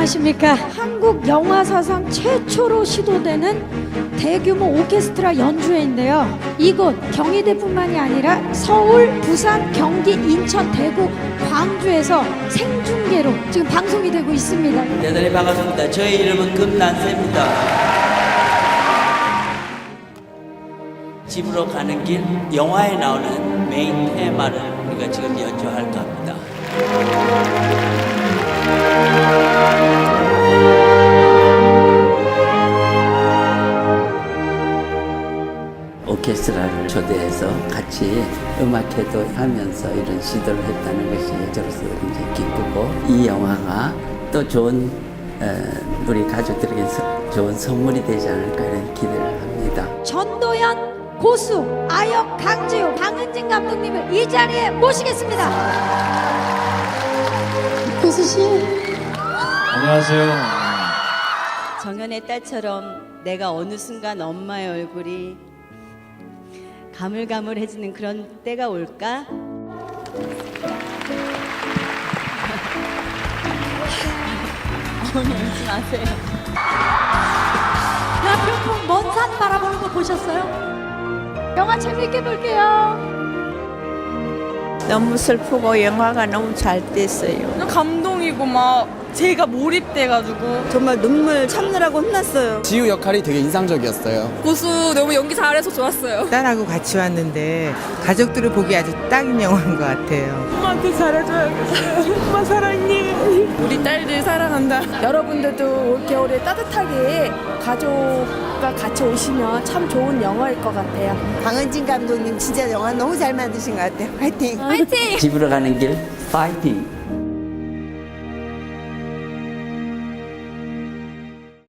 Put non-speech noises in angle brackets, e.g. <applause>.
안녕하십니까. 한국 영화 사상 최초로 시도되는 대규모 오케스트라 연주회인데요. 이곳 경희대뿐만이 아니라 서울, 부산, 경기, 인천, 대구, 광주에서 생중계로 지금 방송이 되고 있습니다. 대단히 반갑습니다. 저희 이름은 금난세입니다. 집으로 가는 길 영화에 나오는 메인 테마를 우리가 지금 연주할까 합니다. 오케스트라를 초대해서 같이 음악회도 하면서 이런 시도를 했다는 것이 저로서 굉장히 기쁘고 이 영화가 또 좋은 어, 우리 가족들에게 서- 좋은 선물이 되지 않을까 이런 기대를 합니다. 전도연 고수, 아역 강지우, 강은진 감독님을 이 자리에 모시겠습니다. 고수 씨. 안녕하세요. 정연의 딸처럼 내가 어느 순간 엄마의 얼굴이 가물가물해지는 그런 때가 올까? <laughs> 어머니 울지 마세요. <laughs> 야, 평풍 먼산 바라보는 거 보셨어요? 영화 재밌게 볼게요. 너무 슬프고 영화가 너무 잘 됐어요. 감동이고 막 제가 몰입돼가지고 정말 눈물 참느라고 혼났어요. 지우 역할이 되게 인상적이었어요. 고수 너무 연기 잘해서 좋았어요. 딸하고 같이 왔는데 가족들을 보기 아주 딱인 영화인 것 같아요. 엄마한테 잘해줘야겠어요. 엄마 사랑해. 우리 딸들 사랑한다. 여러분들도 올 겨울에 따뜻하게 가족과 같이 오시면 참 좋은 영화일 것 같아요. 강은진 감독님 진짜 영화 너무 잘 만드신 것 같아요. 화이팅! 집으로 가는 길 파이팅!